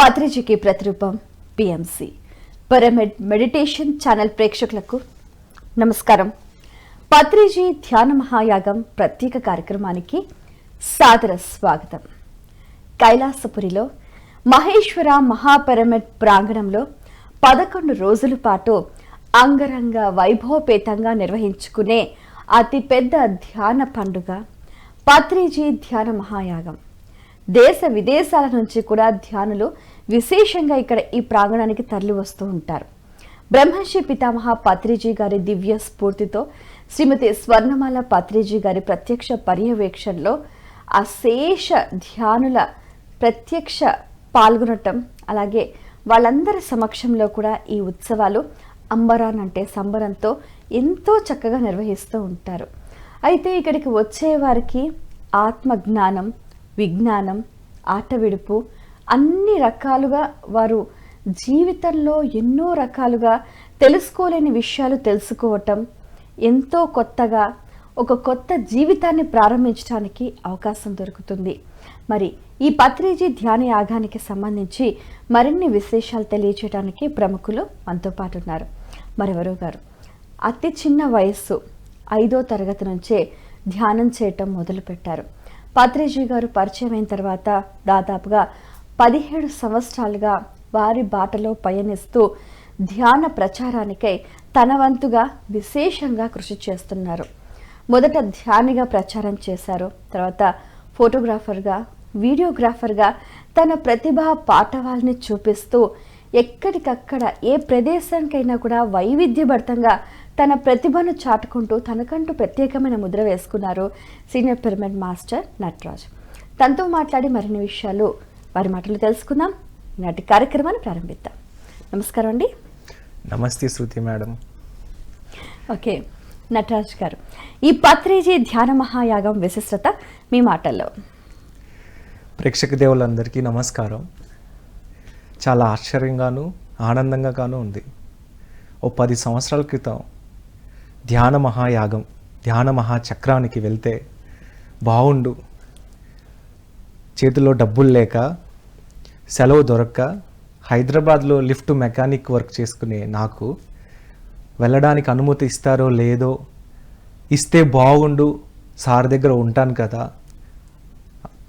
పత్రిజీకి ప్రతిరూపం PMC. Pyramid meditation channel ప్రేక్షకులకు నమస్కారం. పత్రిజీ ధ్యాన మహాయాగం ప్రత్యేక కార్యక్రమానికి సాదర స్వాగతం. కైలాసపురిలో మహేశ్వర మహాపిరమిడ్ ప్రాంగణంలో పదకొండు రోజుల పాటు అంగరంగ వైభవపేతంగా నిర్వహించుకునే అతిపెద్ద ధ్యాన పండుగ పత్రిజీ ధ్యాన మహాయాగం. దేశ విదేశాల నుంచి కూడా ధ్యానులు విశేషంగా ఇక్కడ ఈ ప్రాంగణానికి తరలి వస్తూ ఉంటారు. బ్రహ్మర్షి పితామహ పత్రిజీ గారి దివ్య స్ఫూర్తితో శ్రీమతి స్వర్ణమాల పత్రిజీ గారి ప్రత్యక్ష పర్యవేక్షణలో అశేష ధ్యానుల ప్రత్యక్ష పాల్గొనటం అలాగే వాళ్ళందరి సమక్షంలో కూడా ఈ ఉత్సవాలు అంబరాన్ అంటే సంబరంతో ఎంతో చక్కగా నిర్వహిస్తూ ఉంటారు. అయితే ఇక్కడికి వచ్చే వారికి ఆత్మజ్ఞానం విజ్ఞానం ఆటవిడుపు అన్ని రకాలుగా వారు జీవితంలో ఎన్నో రకాలుగా తెలుసుకోలేని విషయాలు తెలుసుకోవటం ఎంతో కొత్తగా ఒక కొత్త జీవితాన్ని ప్రారంభించడానికి అవకాశం దొరుకుతుంది. మరి ఈ పత్రిజీ ధ్యాన యాగానికి సంబంధించి మరిన్ని విశేషాలు తెలియచేయడానికి ప్రముఖులు మనతో పాటు ఉన్నారు. మరెవరో గారు? అతి చిన్న వయస్సు ఐదో తరగతి నుంచే ధ్యానం చేయటం మొదలుపెట్టారు. పత్రిజీ గారు పరిచయం అయిన తర్వాత దాదాపుగా పదిహేడు సంవత్సరాలుగా వారి బాటలో పయనిస్తూ ధ్యాన ప్రచారానికై తన వంతుగా విశేషంగా కృషి చేస్తున్నారు. మొదట ధ్యానిగా ప్రచారం చేశారు. తర్వాత ఫోటోగ్రాఫర్గా వీడియోగ్రాఫర్గా తన ప్రతిభా పాఠవాల్ని చూపిస్తూ ఎక్కడికక్కడ ఏ ప్రదేశానికైనా కూడా వైవిధ్యభరితంగా తన ప్రతిభను చాటుకుంటూ తనకంటూ ప్రత్యేకమైన ముద్ర వేసుకున్నారు సీనియర్ పిరమిడ్ మాస్టర్ నటరాజ్. తనతో మాట్లాడి మరిన్ని విషయాలు వారి మాటలు తెలుసుకుందాం. ఈనాటి కార్యక్రమాన్ని ప్రారంభిద్దాం. నమస్కారం అండి. నమస్తే శృతి మేడం. ఓకే నటరాజ్ గారు. ఈ పత్రిజీ ధ్యాన మహాయాగం విశిష్టత మీ మాటల్లో. ప్రేక్షక దేవులందరికీ నమస్కారం. చాలా ఆశ్చర్యంగాను ఆనందంగా గాను ఉంది. ఓ పది సంవత్సరాల క్రితం ధ్యాన మహాయాగం ధ్యాన మహాచక్రానికి వెళ్తే బాగుండు చేతిలో డబ్బులు లేక సెలవు దొరక్క హైదరాబాద్లో లిఫ్ట్ మెకానిక్ వర్క్ చేసుకునే నాకు వెళ్ళడానికి అనుమతి ఇస్తారో లేదో ఇస్తే బాగుండు సార్ దగ్గర ఉంటాను కదా.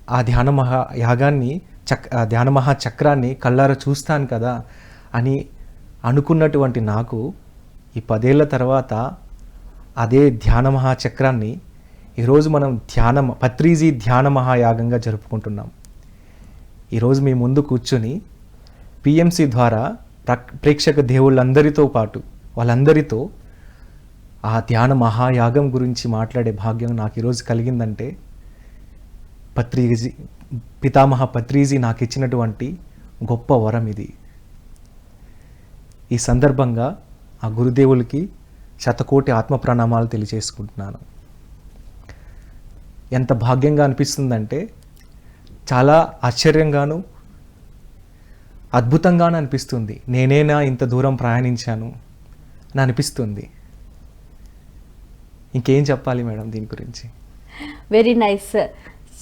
ఆ ధ్యాన మహా యాగాన్ని చక్ ఆ ధ్యాన మహా చక్రాన్ని కళ్ళారా చూస్తాను కదా అని అనుకున్నటువంటి నాకు ఈ పదేళ్ళ తర్వాత అదే ధ్యాన మహాచక్రాన్ని ఈరోజు మనం ధ్యాన పత్రీజీ ధ్యాన మహాయాగంగా జరుపుకుంటున్నాం. ఈరోజు మీ ముందు కూర్చుని పిఎంసి ద్వారా ప్రేక్షక దేవుళ్ళందరితో పాటు వాళ్ళందరితో ఆ ధ్యాన మహాయాగం గురించి మాట్లాడే భాగ్యం నాకు ఈరోజు కలిగిందంటే పత్రీజీ పితామహ పత్రీజీ నాకు ఇచ్చినటువంటి గొప్ప వరం ఇది. ఈ సందర్భంగా ఆ గురుదేవులకి శతకోటి ఆత్మ ప్రణామాలు తెలియజేసుకుంటున్నాను. ఎంత భాగ్యంగా అనిపిస్తుందంటే చాలా ఆశ్చర్యంగాను అద్భుతంగాను అనిపిస్తుంది. నేనేనా ఇంత దూరం ప్రయాణించాను అని అనిపిస్తుంది. ఇంకేం చెప్పాలి మేడం దీని గురించి? వెరీ నైస్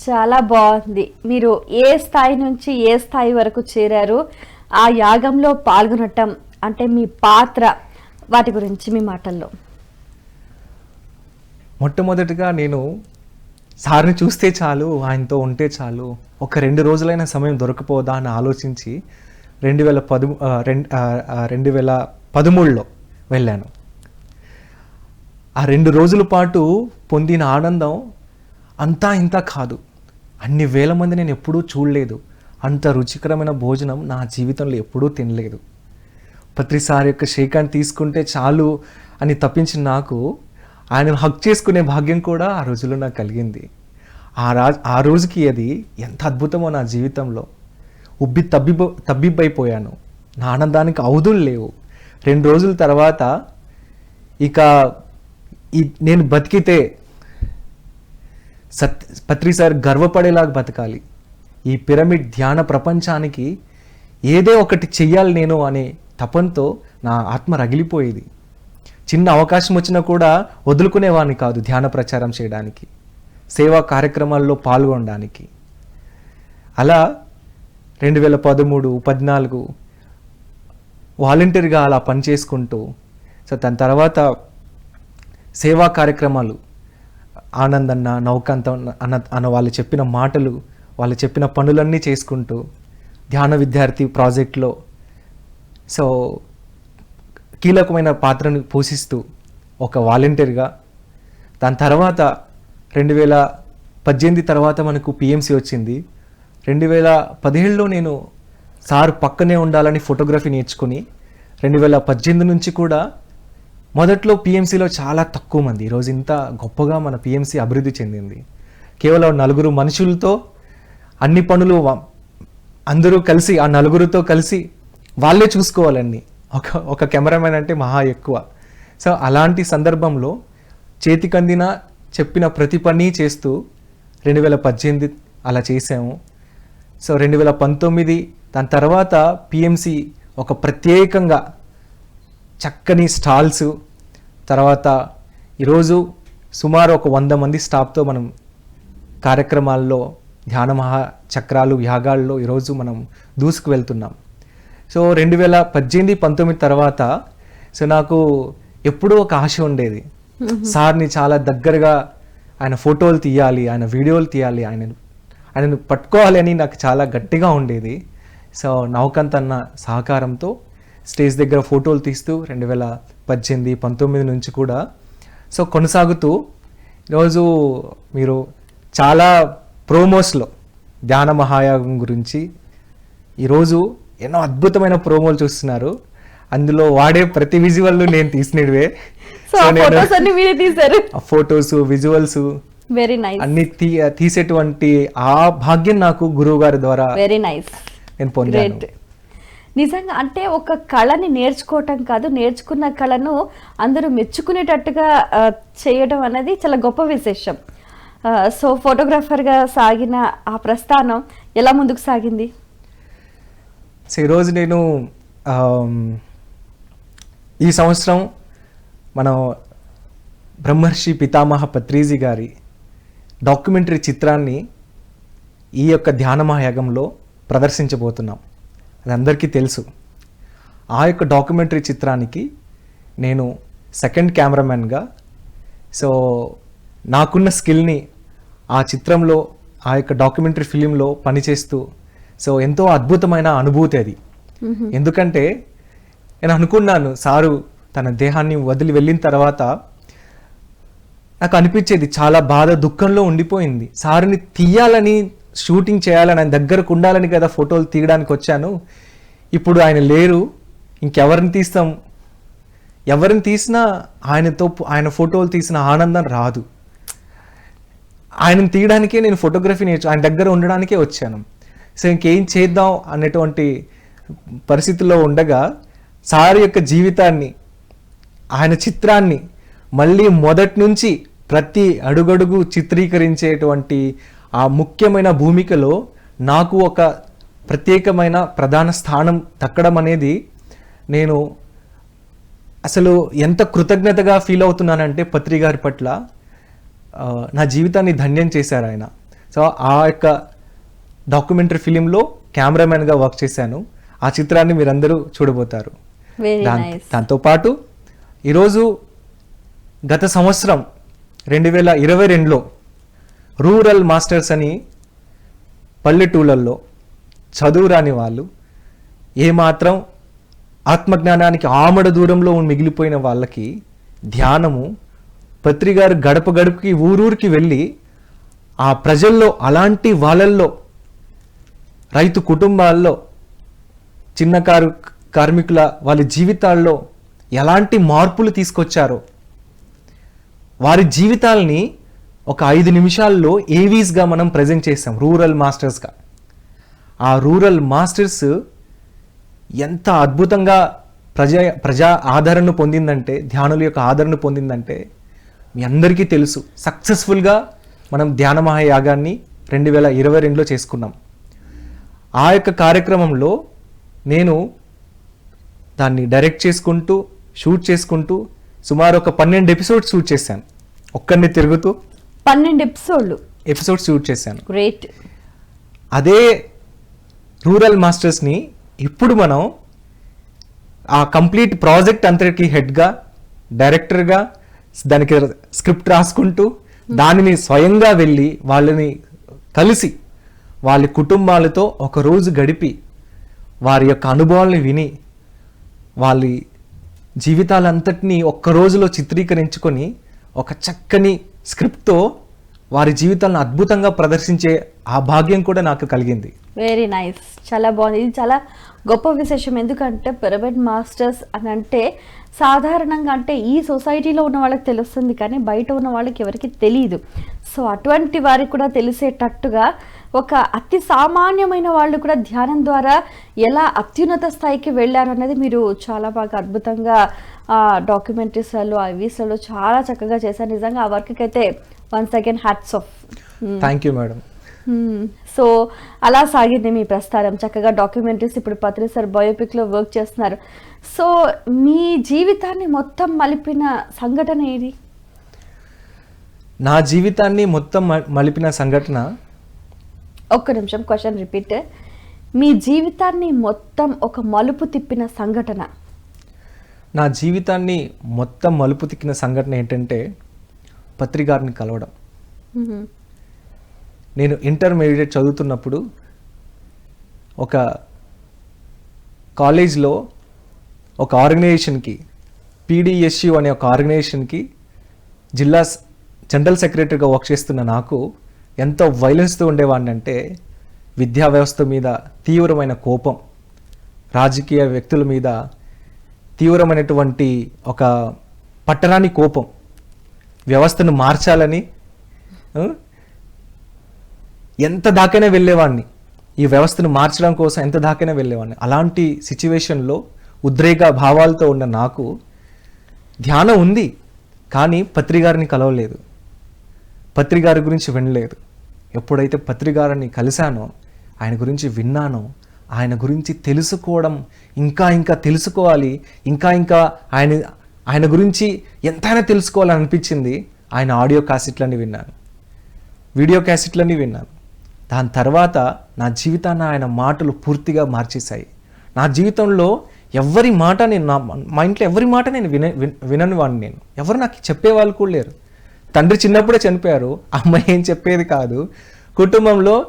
చాలా బాగుంది. మీరు ఏ స్థాయి నుంచి ఏ స్థాయి వరకు చేరారు? ఆ యాగంలో పాల్గొనటం అంటే మీ పాత్ర వాటి గురించి మీ మాటల్లో. మొట్టమొదటిగా నేను సార్ని చూస్తే చాలు ఆయనతో ఉంటే చాలు ఒక రెండు రోజులైన సమయం దొరకపోదా అని ఆలోచించి రెండు వేల పదు రెండు రెండు వేల పదమూడులో వెళ్ళాను. ఆ రెండు రోజుల పాటు పొందిన ఆనందం అంతా ఇంత కాదు. అన్ని వేల మంది నేను ఎప్పుడూ చూడలేదు. అంత రుచికరమైన భోజనం నా జీవితంలో ఎప్పుడూ తినలేదు. ప్రతిసారి యొక్క షేకాన్ని తీసుకుంటే చాలు అని తప్పించిన నాకు ఆయనను హక్ చేసుకునే భాగ్యం కూడా ఆ రోజుల్లో నాకు కలిగింది. ఆ రా ఆ రోజుకి అది ఎంత అద్భుతమో నా జీవితంలో. ఉబ్బి తబ్బిబ తబ్బిబ్బైపోయాను. నా ఆనందానికి అవధులు లేవు. రెండు రోజుల తర్వాత ఇక ఈ నేను బతికితే సత్ పత్రిసారి గర్వపడేలాగా బతకాలి. ఈ పిరమిడ్ ధ్యాన ప్రపంచానికి ఏదే ఒకటి చెయ్యాలి నేను అనే తపంతో నా ఆత్మ రగిలిపోయేది. చిన్న అవకాశం వచ్చినా కూడా వదులుకునేవాడిని కాదు ధ్యాన ప్రచారం చేయడానికి సేవా కార్యక్రమాల్లో పాల్గొనడానికి. అలా రెండు వేల పదమూడు పద్నాలుగు వాలంటీర్గా అలా పనిచేసుకుంటూ సో దాని తర్వాత సేవా కార్యక్రమాలు ఆనంద్ అన్న నౌకాంత అన్న అన్న వాళ్ళు చెప్పిన మాటలు వాళ్ళు చెప్పిన పనులన్నీ చేసుకుంటూ ధ్యాన విద్యార్థి ప్రాజెక్ట్లో సో కీలకమైన పాత్రను పోషిస్తూ ఒక వాలంటీర్గా దాని తర్వాత రెండు వేల పద్దెనిమిది తర్వాత మనకు పిఎంసి వచ్చింది. రెండు వేల పదిహేడులో నేను సార్ పక్కనే ఉండాలని ఫోటోగ్రఫీ నేర్చుకుని రెండు వేల పద్దెనిమిది నుంచి కూడా మొదట్లో పిఎంసిలో చాలా తక్కువ మంది. ఈరోజు ఇంత గొప్పగా మన పిఎంసి అభివృద్ధి చెందింది. కేవలం నలుగురు మనుషులతో అన్ని పనులు అందరూ కలిసి ఆ నలుగురితో కలిసి వాళ్ళే చూసుకోవాలండి. ఒక ఒక కెమెరామెన్ అంటే మహా ఎక్కువ. సో అలాంటి సందర్భంలో చేతికందిన చెప్పిన ప్రతి పని చేస్తూ రెండు వేల పద్దెనిమిది అలా చేసాము సో రెండు వేల పంతొమ్మిది దాని తర్వాత పిఎంసి ఒక ప్రత్యేకంగా చక్కని స్టాల్స్ తర్వాత ఈరోజు సుమారు ఒక వంద మంది స్టాఫ్తో మనం కార్యక్రమాల్లో ధ్యాన మహా చక్రాలు యాగాల్లో ఈరోజు మనం దూసుకు వెళ్తున్నాం. సో రెండు వేల పద్దెనిమిది పంతొమ్మిది తర్వాత సో నాకు ఎప్పుడూ ఒక ఆశ ఉండేది. సార్ని చాలా దగ్గరగా ఆయన ఫోటోలు తీయాలి ఆయన వీడియోలు తీయాలి ఆయన ఆయనను పట్టుకోవాలి అని నాకు చాలా గట్టిగా ఉండేది. సో నౌకంత్ అన్న సహకారంతో స్టేజ్ దగ్గర ఫోటోలు తీస్తూ రెండు వేల పద్దెనిమిది పంతొమ్మిది నుంచి కూడా సో కొనసాగుతూ ఈరోజు మీరు చాలా ప్రోమోస్లో ధ్యాన మహాయాగం గురించి ఈరోజు ఎన్నో అద్భుతమైన ప్రోమోలు చూస్తున్నారు. అందులో వాడే ప్రతి విజువల్ నేను తీసినవే. ఫొటోస్ అన్ని మీరే తీశారు. ఆ ఫొటోస్ విజువల్స్ వెరీ నైస్ అన్ని తీ తీసేటువంటి ఆ భాగ్యం నాకు గురువు గారి ద్వారా వెరీ నైస్ నేను పొందాను. నిజంగా అంటే ఒక కళని నేర్చుకోవటం కాదు నేర్చుకున్న కళను అందరూ మెచ్చుకునేటట్టుగా చేయడం అనేది చాలా గొప్ప విశేషం. సో ఫోటోగ్రాఫర్గా సాగిన ఆ ప్రస్థానం ఎలా ముందుకు సాగింది? సో ఈరోజు నేను ఈ సంవత్సరం మనం బ్రహ్మర్షి పితామహ పత్రీజీ గారి డాక్యుమెంటరీ చిత్రాన్ని ఈ యొక్క ధ్యాన మహాయాగంలో ప్రదర్శించబోతున్నాం. అది అందరికీ తెలుసు. ఆ యొక్క డాక్యుమెంటరీ చిత్రానికి నేను సెకండ్ కెమెరామెన్గా సో నాకున్న స్కిల్ని ఆ చిత్రంలో ఆ యొక్క డాక్యుమెంటరీ ఫిలింలో పనిచేస్తూ సో ఎంతో అద్భుతమైన అనుభూతి అది. ఎందుకంటే నేను అనుకున్నాను సారు తన దేహాన్ని వదిలి వెళ్ళిన తర్వాత నాకు అనిపించేది చాలా బాధ దుఃఖంలో ఉండిపోయింది. సారుని తీయాలని షూటింగ్ చేయాలని ఆయన దగ్గరకు ఉండాలని కదా ఫోటోలు తీయడానికి వచ్చాను. ఇప్పుడు ఆయన లేరు ఇంకెవరిని తీస్తాం? ఎవరిని తీసినా ఆయనతో ఆయన ఫోటోలు తీసిన ఆనందం రాదు. ఆయనను తీయడానికే నేను ఫోటోగ్రఫీ నేర్చు ఆయన దగ్గర ఉండడానికే వచ్చాను. సో ఇంకేం చేద్దాం అనేటువంటి పరిస్థితుల్లో ఉండగా సార్ యొక్క జీవితాన్ని ఆయన చిత్రాన్ని మళ్ళీ మొదటి నుంచి ప్రతి అడుగడుగు చిత్రీకరించేటువంటి ఆ ముఖ్యమైన భూమికలో నాకు ఒక ప్రత్యేకమైన ప్రధాన స్థానం దక్కడం అనేది నేను అసలు ఎంత కృతజ్ఞతగా ఫీల్ అవుతున్నానంటే పత్రి గారి పట్ల నా జీవితాన్ని ధన్యం చేశారు ఆయన. సో ఆ యొక్క డాక్యుమెంటరీ ఫిలింలో కెమెరామెన్గా వర్క్ చేశాను. ఆ చిత్రాన్ని మీరందరూ చూడబోతారు. దాంతోపాటు ఈరోజు గత సంవత్సరం రెండు వేల ఇరవై రెండులో రూరల్ మాస్టర్స్ అని పల్లెటూళ్ళల్లో చదువు రాని వాళ్ళు ఏమాత్రం ఆత్మజ్ఞానానికి ఆమడ దూరంలో మిగిలిపోయిన వాళ్ళకి ధ్యానము పత్రిగారు గడప గడపకి ఊరూరికి వెళ్ళి ఆ ప్రజల్లో అలాంటి వాళ్ళల్లో రైతు కుటుంబాల్లో చిన్న కారు కార్మికుల వాళ్ళ జీవితాల్లో ఎలాంటి మార్పులు తీసుకొచ్చారో వారి జీవితాల్ని ఒక ఐదు నిమిషాల్లో ఏవీస్గా మనం ప్రజెంట్ చేసాం రూరల్ మాస్టర్స్గా ఆ రూరల్ మాస్టర్స్ ఎంత అద్భుతంగా ప్రజా ప్రజా ఆదరణ పొందిందంటే ధ్యానుల యొక్క ఆదరణ పొందిందంటే మీ అందరికీ తెలుసు. సక్సెస్ఫుల్గా మనం ధ్యాన మహాయాగాన్ని రెండు వేల ఇరవై రెండులో చేసుకున్నాం. ఆ యొక్క కార్యక్రమంలో నేను దాన్ని డైరెక్ట్ చేసుకుంటూ షూట్ చేసుకుంటూ సుమారు ఒక పన్నెండు ఎపిసోడ్స్ షూట్ చేశాను. ఒక్కరిని తిరుగుతూ పన్నెండు ఎపిసోడ్లు. ఎపిసోడ్స్ షూట్ చేశాను. గ్రేట్ అదే రూరల్ మాస్టర్స్ని ఇప్పుడు మనం ఆ కంప్లీట్ ప్రాజెక్ట్ అంతటికి హెడ్గా డైరెక్టర్గా దానికి స్క్రిప్ట్ రాసుకుంటూ దానిని స్వయంగా వెళ్ళి వాళ్ళని కలిసి వాళ్ళ కుటుంబాలతో ఒక రోజు గడిపి వారి యొక్క అనుభవాల్ని విని వాళ్ళ జీవితాలంతటినీ ఒక్క రోజులో చిత్రీకరించుకొని ఒక చక్కని స్క్రిప్ట్తో వారి జీవితాలను అద్భుతంగా ప్రదర్శించే ఆ భాగ్యం కూడా నాకు కలిగింది. వెరీ నైస్ చాలా బాగుంది. ఇది చాలా గొప్ప విశేషం. ఎందుకంటే పిరమిడ్ మాస్టర్స్ అని అంటే సాధారణంగా అంటే ఈ సొసైటీలో ఉన్న వాళ్ళకి తెలుస్తుంది కానీ బయట ఉన్న వాళ్ళకి ఎవరికి తెలియదు సో అటువంటి వారికి కూడా తెలిసేటట్టుగా ఒక అతి సామాన్యమైన వాళ్ళు కూడా ధ్యానం ద్వారా ఎలా అత్యున్నత స్థాయికి వెళ్ళారు అనేది మీరు చాలా బాగా అద్భుతంగా డాక్యుమెంటరీస్లలో ఐవీస్లలో చాలా చక్కగా చేశారు. నిజంగా ఆ వర్క్కి అయితే once again hats off thank you madam so అలా సాగింది మీ ప్రస్థానం. చక్కగా డాక్యుమెంటరీస్ ఇప్పుడు పత్రి సార్ బయోపిక్లో వర్క్ చేస్తున్నారు. సో మీ జీవితాన్ని మొత్తం మలిపిన సంఘటన ఏది? నా జీవితాన్ని మొత్తం మలిపిన సంఘటన ఒక్క నిమిషం క్వశ్చన్ రిపీట్ మీ జీవితాన్ని మొత్తం ఒక మలుపు తిప్పిన సంఘటన. నా జీవితాన్ని మొత్తం మలుపు తిక్కిన సంఘటన ఏంటంటే పత్రికారిని కలవడం. నేను ఇంటర్మీడియట్ చదువుతున్నప్పుడు ఒక కాలేజ్లో ఒక ఆర్గనైజేషన్కి పీడిఎస్యు అనే ఒక ఆర్గనైజేషన్కి జిల్లా జనరల్ సెక్రటరీగా వర్క్ చేస్తున్న నాకు ఎంతో వైలెన్స్తో ఉండేవాడిని అంటే విద్యా వ్యవస్థ మీద తీవ్రమైన కోపం రాజకీయ వ్యక్తుల మీద తీవ్రమైనటువంటి ఒక పట్టరాని కోపం వ్యవస్థను మార్చాలని ఎంత దాకైనా వెళ్ళేవాడిని. ఈ వ్యవస్థను మార్చడం కోసం ఎంత దాకైనా వెళ్ళేవాడిని. అలాంటి సిచ్యువేషన్లో ఉద్రేక భావాలతో ఉన్న నాకు ధ్యానం ఉంది కానీ పత్రికారిని కలవలేదు. పత్రికారి గురించి వినలేదు. ఎప్పుడైతే పత్రికారని కలిశానో ఆయన గురించి విన్నానో ఆయన గురించి తెలుసుకోవడం ఇంకా ఇంకా తెలుసుకోవాలి ఇంకా ఇంకా ఆయన ఆయన గురించి ఎంతైనా తెలుసుకోవాలని అనిపించింది ఆయన ఆడియో క్యాసెట్లని విన్నాను. వీడియో క్యాసెట్లని విన్నాను. దాని తర్వాత నా జీవితాన్ని ఆయన మాటలు పూర్తిగా మార్చేశాయి. నా జీవితంలో ఎవరి మాట నేను నా మా ఇంట్లో ఎవరి మాట నేను విన విన- వినని వాడిని నేను. ఎవరు నాకు చెప్పేవాళ్ళు కూడా లేరు. తండ్రి చిన్నప్పుడే చనిపోయారు అమ్మాయి ఏం చెప్పేది కాదు. కుటుంబంలో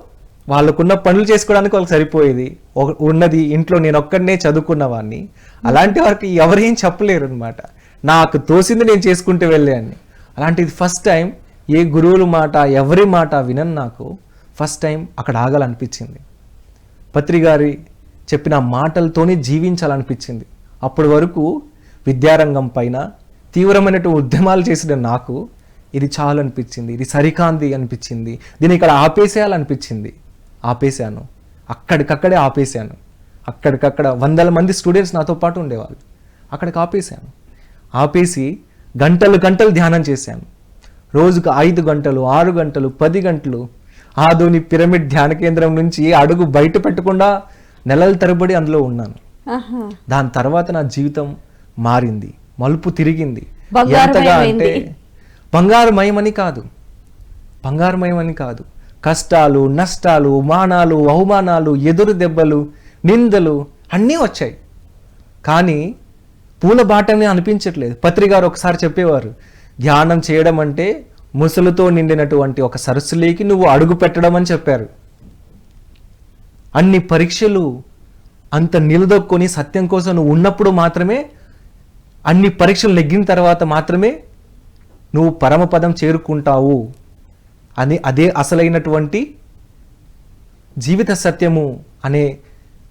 వాళ్ళకున్న పనులు చేసుకోవడానికి వాళ్ళకి సరిపోయేది. ఒక- ఉన్నది ఇంట్లో నేను ఒక్కడనే చదువుకున్నవాడిని అలాంటి వారికి ఎవరేం చెప్పలేరు అనమాట నాకు తోసింది నేను చేసుకుంటూ వెళ్ళాను అలాంటిది ఫస్ట్ టైం ఏ గురువుల మాట ఎవరి మాట వినను నాకు ఫస్ట్ టైం అక్కడ ఆగాలనిపించింది. పత్రి గారి చెప్పిన మాటలతోనే జీవించాలనిపించింది. అప్పటి వరకు విద్యారంగం పైన తీవ్రమైనటువంటి ఉద్యమాలు చేసిన నాకు ఇది చాలు అనిపించింది ఇది సరికాంది అనిపించింది దీన్ని ఇక్కడ ఆపేసేయాలనిపించింది. ఆపేశాను. అక్కడికక్కడే ఆపేశాను. అక్కడికక్కడ వందల మంది స్టూడెంట్స్ నాతో పాటు ఉండేవాళ్ళు. అక్కడికి ఆపేశాను. ఆపేసి గంటలు గంటలు ధ్యానం చేశాను. రోజుకు ఐదు గంటలు ఆరు గంటలు పది గంటలు ఆధుని పిరమిడ్ ధ్యాన కేంద్రం నుంచి అడుగు బయట పెట్టకుండా నెలల తరబడి అందులో ఉన్నాను. దాని తర్వాత నా జీవితం మారింది. మలుపు తిరిగింది. ఎంతగా అంటే బంగారుమయమని కాదు. బంగారుమయమని కాదు. కష్టాలు నష్టాలు మానాలు అవమానాలు ఎదురు దెబ్బలు నిందలు అన్నీ వచ్చాయి. కానీ పూల బాటని అనిపించట్లేదు. పత్రికారు ఒకసారి చెప్పేవారు ధ్యానం చేయడం అంటే ముసలుతో నిండినటువంటి ఒక సరస్సులోకి నువ్వు అడుగు పెట్టడం అని చెప్పారు. అన్ని పరీక్షలు అంత నిలదొక్కొని సత్యం కోసం నువ్వు ఉన్నప్పుడు మాత్రమే అన్ని పరీక్షలు నెగ్గిన తర్వాత మాత్రమే నువ్వు పరమపదం చేరుకుంటావు అని అదే అసలైనటువంటి జీవిత సత్యము అనే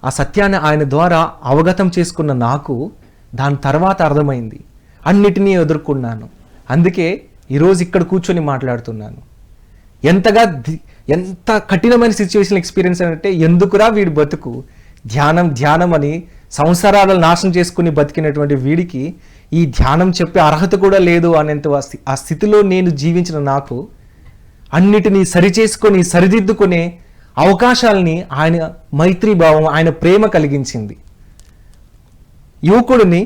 ఆ సత్యాన్ని ఆయన ద్వారా అవగతం చేసుకున్న నాకు దాని తర్వాత అర్థమైంది. అన్నిటినీ ఎదుర్కొన్నాను. అందుకే ఈరోజు ఇక్కడ కూర్చొని మాట్లాడుతున్నాను. ఎంతగా ఎంత కఠినమైన సిచ్యువేషన్ ఎక్స్పీరియన్స్ అంటే ఎందుకురా వీడి బతుకు? ధ్యానం ధ్యానం అని సంవత్సరాలను నాశనం చేసుకుని బతికినటువంటి వీడికి ఈ ధ్యానం చెప్పే అర్హత కూడా లేదు అనేంత ఆ స్థి- ఆ స్థితిలో నేను జీవించిన నాకు అన్నిటినీ సరిచేసుకొని సరిదిద్దుకునే అవకాశాలని ఆయన మైత్రీ భావం ఆయన ప్రేమ కలిగించింది. యువకుడిని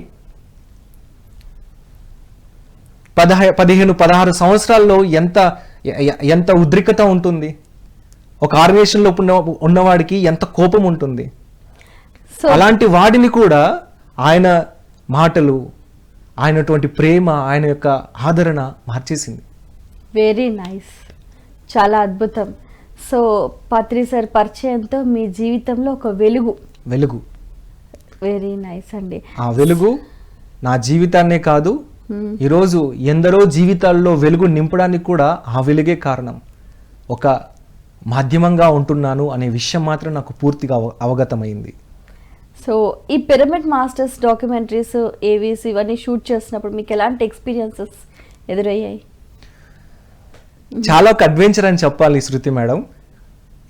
పదహ పదిహేను పదహారు సంవత్సరాల్లో ఎంత ఎంత ఉద్రిక్తత ఉంటుంది? ఒక ఆర్గనైజేషన్లో ఉన్న ఉన్నవాడికి ఎంత కోపం ఉంటుంది? అలాంటి వాడిని కూడా ఆయన మాటలు ఆయనటువంటి ప్రేమ ఆయన యొక్క ఆదరణ మార్చేసింది. వెరీ నైస్ చాలా అద్భుతం. సో పత్రి సార్ పరిచయంతో మీ జీవితంలో ఒక వెలుగు. వెలుగు. వెరీ నైస్ అండి. ఆ వెలుగు నా జీవితాన్నే కాదు Hmm. ఈరోజు ఎందరో జీవితాల్లో వెలుగు నింపడానికి కూడా ఆ వెలుగే కారణం. ఒక మాధ్యమంగా ఉంటున్నాను అనే విషయం మాత్రం నాకు పూర్తిగా అవ అవగతమైంది. సో ఈ పిరమిడ్ మాస్టర్స్ డాక్యుమెంటరీస్ ఏవీస్ ఇవన్నీ షూట్ చేసినప్పుడు మీకు ఎలాంటి ఎక్స్పీరియన్సెస్ ఎదురయ్యాయి? చాలా ఒక అడ్వెంచర్ అని చెప్పాలి శృతి మేడం.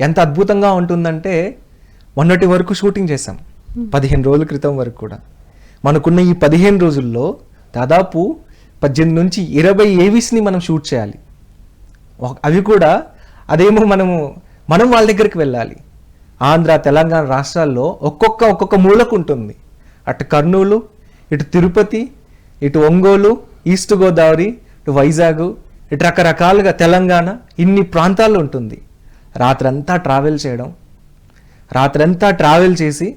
ఎంత అద్భుతంగా ఉంటుందంటే మొన్నటి వరకు షూటింగ్ చేసాం పదిహేను రోజుల క్రితం వరకు కూడా. మనకున్న ఈ పదిహేను రోజుల్లో దాదాపు పద్దెనిమిది నుంచి ఇరవై ఏవీస్ని మనం షూట్ చేయాలి. అవి కూడా అదేమో మనము మనం వాళ్ళ దగ్గరికి వెళ్ళాలి. ఆంధ్ర తెలంగాణ రాష్ట్రాల్లో ఒక్కొక్క ఒక్కొక్క మూలకు ఉంటుంది అటు కర్నూలు ఇటు తిరుపతి ఇటు ఒంగోలు ఈస్ట్ గోదావరి ఇటు వైజాగ్ ఇటు రకరకాలుగా తెలంగాణ ఇన్ని ప్రాంతాల్లో ఉంటుంది. రాత్రంతా ట్రావెల్ చేయడం రాత్రంతా ట్రావెల్ చేసి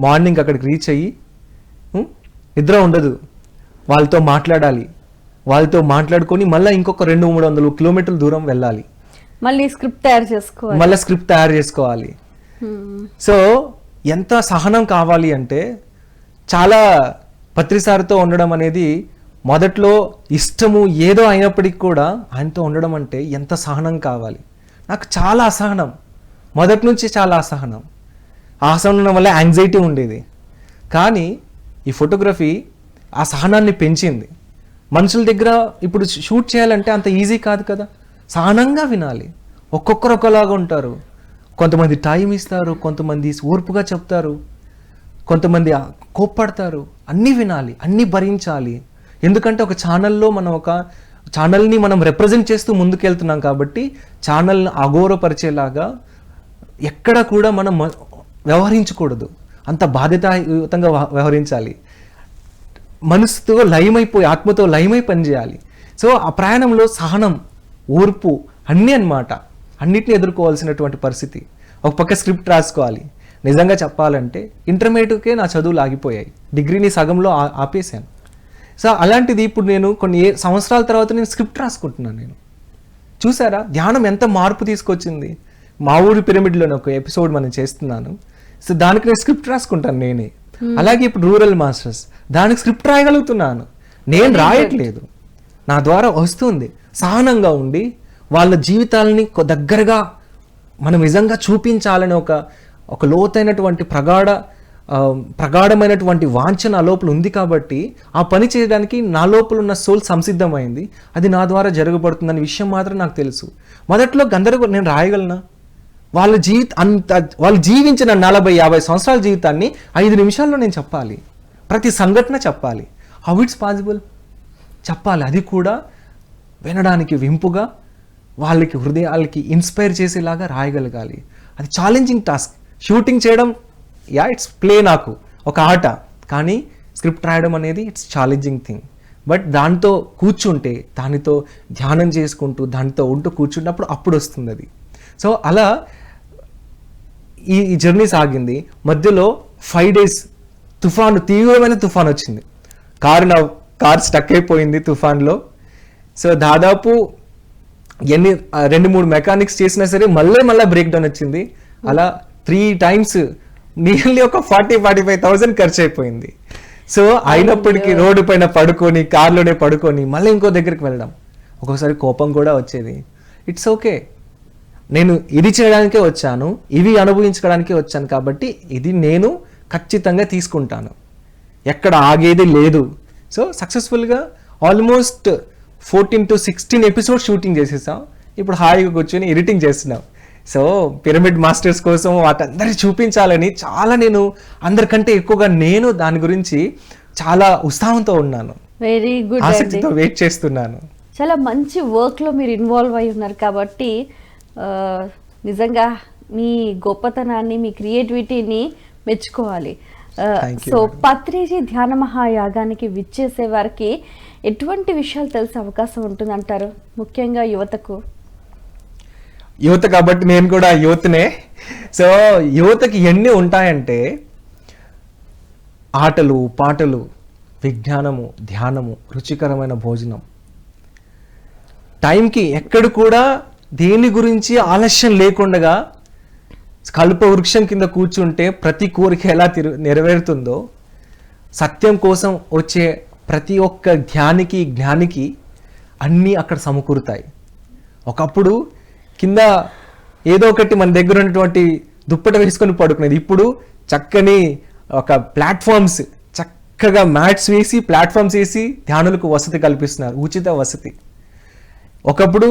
మార్నింగ్ అక్కడికి రీచ్ అయ్యి నిద్ర ఉండదు. వాళ్ళతో మాట్లాడాలి. వాళ్ళతో మాట్లాడుకొని మళ్ళీ ఇంకొక రెండు మూడు వందల కిలోమీటర్ల దూరం వెళ్ళాలి. మళ్ళీ స్క్రిప్ట్ తయారు చేసుకోవాలి. మళ్ళీ స్క్రిప్ట్ తయారు చేసుకోవాలి. సో ఎంత సహనం కావాలి అంటే చాలా పత్రిసారితో ఉండడం అనేది మొదట్లో ఇష్టము ఏదో అయినప్పటికీ కూడా ఆయనతో ఉండడం అంటే ఎంత సహనం కావాలి? నాకు చాలా అసహనం. మొదటి నుంచి చాలా అసహనం. అసహనం ఉండడం వల్ల యాంగ్జైటీ ఉండేది. కానీ ఈ ఫోటోగ్రఫీ ఆ సహనాన్ని పెంచింది. మనుషుల దగ్గర ఇప్పుడు షూట్ చేయాలంటే అంత ఈజీ కాదు కదా. సహనంగా వినాలి. ఒక్కొక్కరు ఒకలాగా ఉంటారు. కొంతమంది టైం ఇస్తారు కొంతమంది ఓర్పుగా చెప్తారు కొంతమంది కోప్పడతారు. అన్నీ వినాలి అన్నీ భరించాలి. ఎందుకంటే ఒక ఛానల్లో మనం ఒక ఛానల్ని మనం రిప్రజెంట్ చేస్తూ ముందుకెళ్తున్నాం కాబట్టి ఛానల్ని అఘోరపరిచేలాగా ఎక్కడ కూడా మనం వ్యవహరించకూడదు. అంత బాధ్యతాయుతంగా వ్యవహరించాలి. మనసుతో లయమైపోయి ఆత్మతో లయమై పనిచేయాలి. సో ఆ ప్రయాణంలో సహనం ఓర్పు అన్నీ అన్నమాట. అన్నిటిని ఎదుర్కోవాల్సినటువంటి పరిస్థితి. ఒక పక్క స్క్రిప్ట్ రాసుకోవాలి. నిజంగా చెప్పాలంటే ఇంటర్మీడియట్కే నా చదువులు ఆగిపోయాయి. డిగ్రీని సగంలో ఆపేశాను. సో అలాంటిది ఇప్పుడు నేను కొన్ని ఏ- సంవత్సరాల తర్వాత నేను స్క్రిప్ట్ రాసుకుంటున్నాను నేను. చూసారా? ధ్యానం ఎంత మార్పు తీసుకొచ్చింది. మా ఊరి పిరమిడ్లోనే ఒక ఎపిసోడ్ మనం చేస్తున్నాను. సో దానికి నేను స్క్రిప్ట్ రాసుకుంటాను నేనే. అలాగే ఇప్పుడు రూరల్ మాస్టర్స్ దానికి స్క్రిప్ట్ రాయగలుగుతున్నాను. నేను రాయట్లేదు. నా ద్వారా వస్తుంది. సహనంగా ఉండి వాళ్ళ జీవితాలని కొ- దగ్గరగా మనం నిజంగా చూపించాలని ఒక ఒక లోతైనటువంటి ప్రగాఢ ప్రగాఢమైనటువంటి వాంఛ నా లోపల ఉంది కాబట్టి ఆ పని చేయడానికి నా లోపల ఉన్న సోల్ సంసిద్ధమైంది. అది నా ద్వారా జరగబడుతుందనే విషయం మాత్రం నాకు తెలుసు. మొదట్లో గందరగోళం నేను రాయగలనా? వాళ్ళ జీవిత అంత వాళ్ళు జీవించిన నలభై యాభై సంవత్సరాల జీవితాన్ని ఐదు నిమిషాల్లో నేను చెప్పాలి. ప్రతి సంఘటన చెప్పాలి. హౌ ఇట్స్ పాసిబుల్ చెప్పాలి. అది కూడా వినడానికి వింపుగా వాళ్ళకి హృదయాలకి ఇన్స్పైర్ చేసేలాగా రాయగలగాలి. అది ఛాలెంజింగ్ టాస్క్ షూటింగ్ చేయడం యా ఇట్స్ ప్లే నాకు ఒక ఆట. కానీ స్క్రిప్ట్ రాయడం అనేది ఇట్స్ ఛాలెంజింగ్ థింగ్ బట్ దాంతో కూర్చుంటే దానితో ధ్యానం చేసుకుంటూ దానితో ఉంటూ కూర్చున్నప్పుడు అప్పుడు వస్తుంది అది. సో అలా ఈ జర్నీ సాగింది. మధ్యలో ఫైవ్ డేస్ తుఫాను తీవ్రమైన తుఫాన్ వచ్చింది. కారు నా కార్ స్టక్ అయిపోయింది తుఫాన్లో. సో దాదాపు ఎన్ని రెండు మూడు మెకానిక్స్ చేసినా సరే మళ్ళీ మళ్ళీ బ్రేక్ డౌన్ వచ్చింది. అలా త్రీ టైమ్స్ నియర్లీ ఒక ఫార్టీ ఫార్టీ ఫైవ్ థౌసండ్ ఖర్చు అయిపోయింది. సో అయినప్పటికీ రోడ్డు పైన పడుకొని కార్లోనే పడుకొని మళ్ళీ ఇంకో దగ్గరికి వెళ్ళడం. ఒక్కోసారి కోపం కూడా వచ్చేది. ఇట్స్ ఓకే నేను ఇది చేయడానికే వచ్చాను ఇవి అనుభవించుకోవడానికే వచ్చాను కాబట్టి ఇది నేను ఖచ్చితంగా తీసుకుంటాను. ఎక్కడ ఆగేది లేదు. సో సక్సెస్ఫుల్గా almost fourteen to sixteen episode shooting చేసేసాం. ఇప్పుడు హాయిగా కూర్చొని ఎడిటింగ్ చేస్తున్నాం. సో పిరమిడ్ మాస్టర్స్ కోసం వాటందరి చూపించాలని చాలా నేను అందరికంటే ఎక్కువగా నేను దాని గురించి చాలా ఉత్సాహంతో ఉన్నాను. వెరీ గుడ్ ఆసక్తితో వెయిట్ చేస్తున్నాను. చాలా మంచి వర్క్లో మీరు ఇన్వాల్వ్ అయి ఉన్నారు కాబట్టి నిజంగా మీ గొప్పతనాన్ని మీ క్రియేటివిటీని మెచ్చుకోవాలి. సో. పత్రిజీ ధ్యాన మహాయాగానికి విచ్చేసే వారికి ఎటువంటి విషయాలు తెలిసే అవకాశం ఉంటుందంటారు? ముఖ్యంగా యువతకు. యువత కాబట్టి నేను కూడా యువతనే. సో యువతకి ఎన్ని ఉంటాయంటే ఆటలు పాటలు విజ్ఞానము ధ్యానము రుచికరమైన భోజనం. టైంకి ఎక్కడ కూడా దేని గురించి ఆలస్యం లేకుండగా కల్ప వృక్షం కింద కూర్చుంటే ప్రతి కోరిక ఎలా తిరు నెరవేరుతుందో సత్యం కోసం వచ్చే ప్రతి ఒక్క ధ్యానికి జ్ఞానికి అన్నీ అక్కడ సమకూరుతాయి. ఒకప్పుడు కింద ఏదో ఒకటి మన దగ్గర ఉన్నటువంటి దుప్పట వేసుకొని పడుకునేది. ఇప్పుడు చక్కని ఒక ప్లాట్ఫామ్స్ చక్కగా మ్యాట్స్ వేసి ప్లాట్ఫామ్స్ వేసి ధ్యానులకు వసతి కల్పిస్తున్నారు. ఉచిత వసతి. ఒకప్పుడు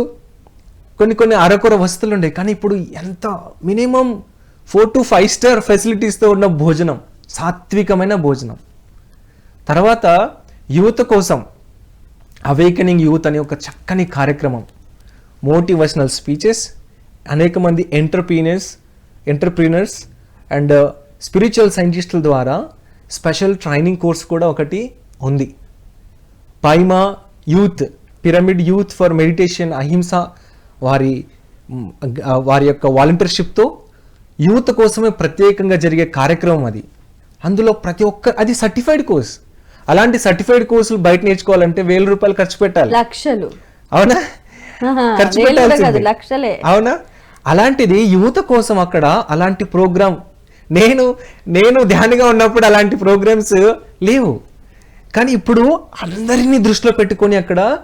కొన్ని కొన్ని అరకొర వసతులు ఉండే కానీ ఇప్పుడు ఎంత minimum four to five star ఫెసిలిటీస్తో ఉన్న భోజనం సాత్వికమైన భోజనం. తర్వాత యువత కోసం అవేకనింగ్ యూత్ అనే ఒక చక్కని కార్యక్రమం. మోటివేషనల్ స్పీచెస్ అనేక మంది ఎంటర్ప్రీనర్స్ ఎంటర్ప్రీనర్స్ అండ్ స్పిరిచువల్ సైంటిస్టుల ద్వారా స్పెషల్ ట్రైనింగ్ కోర్స్ కూడా ఒకటి ఉంది. PYMA youth pyramid youth for meditation అహింస వారి వారి యొక్క వాలంటీర్షిప్తో యువత కోసమే ప్రత్యేకంగా జరిగే కార్యక్రమం అది. అందులో ప్రతి ఒక్క అది సర్టిఫైడ్ కోర్స్ అలాంటి సర్టిఫైడ్ కోర్సులు బయట నేర్చుకోవాలంటే వేల రూపాయలు ఖర్చు పెట్టాలి. లక్షలు. అవునా? ఖర్చు పెట్టాల్సిందే. లక్షలే. అవునా? అలాంటిది యువత కోసం అక్కడ అలాంటి ప్రోగ్రామ్ నేను నేను ధ్యానిగా ఉన్నప్పుడు అలాంటి ప్రోగ్రామ్స్ లేవు. కానీ ఇప్పుడు అందరినీ దృష్టిలో పెట్టుకొని అక్కడ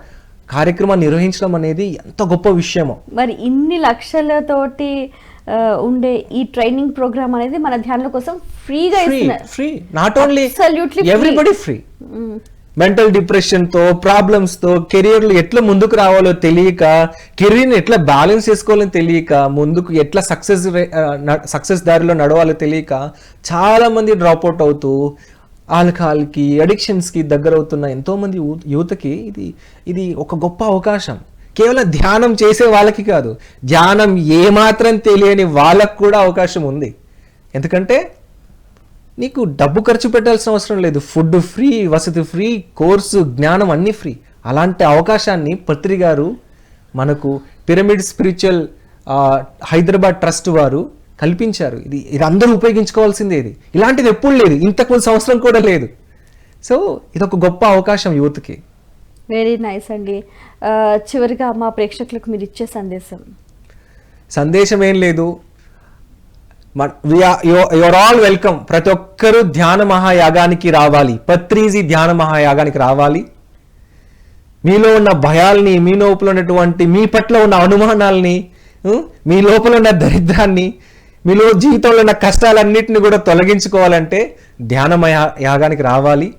కార్యక్రమాన్ని నిర్వహించడం అనేది ఎంత గొప్ప విషయమో. మరి ఇన్ని లక్షలతోటి ఉండే ఈ ట్రైనింగ్ ప్రోగ్రామ్ అనేది మన ధ్యానుల కోసం ఫ్రీగా ఫ్రీ ఇస్తున్నారు free not only. Everybody free. Mental డిప్రెషన్తో ప్రాబ్లమ్స్తో కెరియర్లో ఎట్లా ముందుకు రావాలో తెలియక కెరీర్ ఎట్లా బ్యాలెన్స్ చేసుకోవాలో తెలియక ముందుకు ఎట్లా సక్సెస్ సక్సెస్ దారిలో నడవాలో తెలియక చాలా మంది డ్రాప్ అవుట్ అవుతూ ఆల్కహాల్కి అడిక్షన్స్కి దగ్గర అవుతున్న ఎంతో మంది యూ- యువతకి ఇది ఇది ఒక గొప్ప అవకాశం కేవలం ధ్యానం చేసే వాళ్ళకి కాదు. ధ్యానం ఏమాత్రం తెలియని వాళ్ళకు కూడా అవకాశం ఉంది. ఎందుకంటే నీకు డబ్బు ఖర్చు పెట్టాల్సిన అవసరం లేదు. ఫుడ్ ఫ్రీ వసతి ఫ్రీ కోర్సు జ్ఞానం అన్నీ ఫ్రీ. అలాంటి అవకాశాన్ని పత్రి గారు మనకు పిరమిడ్ స్పిరిచువల్ హైదరాబాద్ ట్రస్ట్ వారు కల్పించారు. ఇది ఇది అందరూ ఉపయోగించుకోవాల్సిందే ఇది. ఇలాంటిది ఎప్పుడు లేదు. ఇంతకు ముందు సంవత్సరం కూడా లేదు. సో ఇదొక గొప్ప అవకాశం యువతకి. వెరీ నైస్ అండి. చివరిగా మా ప్రేక్షకులకు మీరు ఇచ్చే సందేశం. సందేశం ఏం లేదు. యువర్ ఆల్ వెల్కమ్ ప్రతి ఒక్కరూ ధ్యాన మహాయాగానికి రావాలి. పత్రీజీ ధ్యాన మహాయాగానికి రావాలి. మీలో ఉన్న భయాల్ని మీ లోపల ఉన్నటువంటి మీ పట్ల ఉన్న అనుమానాల్ని మీ లోపల ఉన్న దరిద్రాన్ని మీలో జీవితంలో ఉన్న కష్టాలన్నింటినీ కూడా తొలగించుకోవాలంటే ధ్యానమయ యాగానికి రావాలి.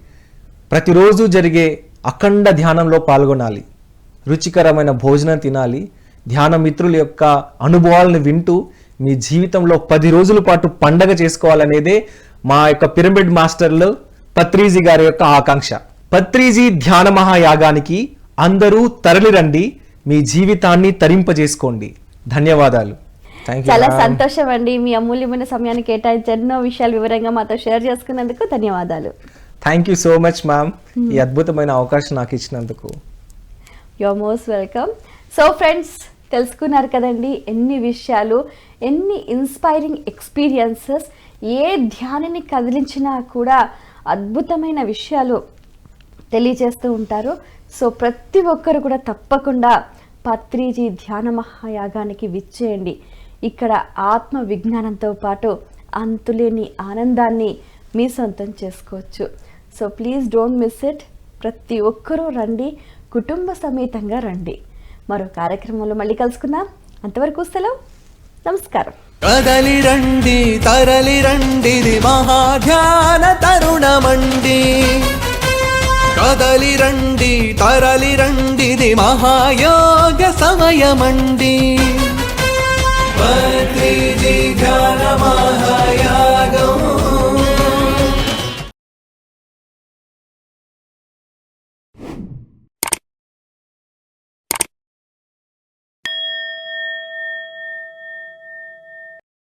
ప్రతిరోజు జరిగే అఖండ ధ్యానంలో పాల్గొనాలి. రుచికరమైన భోజనం తినాలి. ధ్యాన మిత్రుల యొక్క అనుభవాలను వింటూ మీ జీవితంలో పది రోజుల పాటు పండగ చేసుకోవాలనేదే మా యొక్క పిరమిడ్ మాస్టర్లు పత్రీజీ గారి యొక్క ఆకాంక్ష. పత్రీజీ ధ్యాన మహాయాగానికి అందరూ తరలిరండి. మీ జీవితాన్ని తరింపజేసుకోండి. ధన్యవాదాలు. చాలా సంతోషం అండి మీ అమూల్యమైన సమయాన్ని కేటాయించి ఎన్నో విషయాలు వివరంగా మాతో షేర్ చేసుకున్నందుకు ధన్యవాదాలు. Thank you so much ma'am ఈ అద్భుతమైన అవకాశం నాకు ఇచ్చినందుకు. Your most welcome so friends తెలుసుకున్నారు కదండి ఎన్ని విషయాలు ఎన్ని ఇన్స్పైరింగ్ ఎక్స్పీరియన్సెస్ ఏ ధ్యానిని కదిలించినా కూడా అద్భుతమైన విషయాలు తెలియజేస్తూ ఉంటారు. సో ప్రతి ఒక్కరు కూడా తప్పకుండా పత్రిజీ ధ్యాన మహాయాగానికి విచ్చేయండి. ఇక్కడ ఆత్మ విజ్ఞానంతో పాటు అంతులేని ఆనందాన్ని మీ సొంతం చేసుకోవచ్చు. So please don't miss it ప్రతి ఒక్కరూ రండి. కుటుంబ సమేతంగా రండి. మరో కార్యక్రమంలో మళ్ళీ కలుసుకుందాం. అంతవరకు సెలవు. నమస్కారం. కదలి రండి తరలి రండిది మహాధ్యాన తరుణమండి. కదలి రండి తరలి రండిది మహాయోగ సమయమండి. ధ్యాన మహాయాగం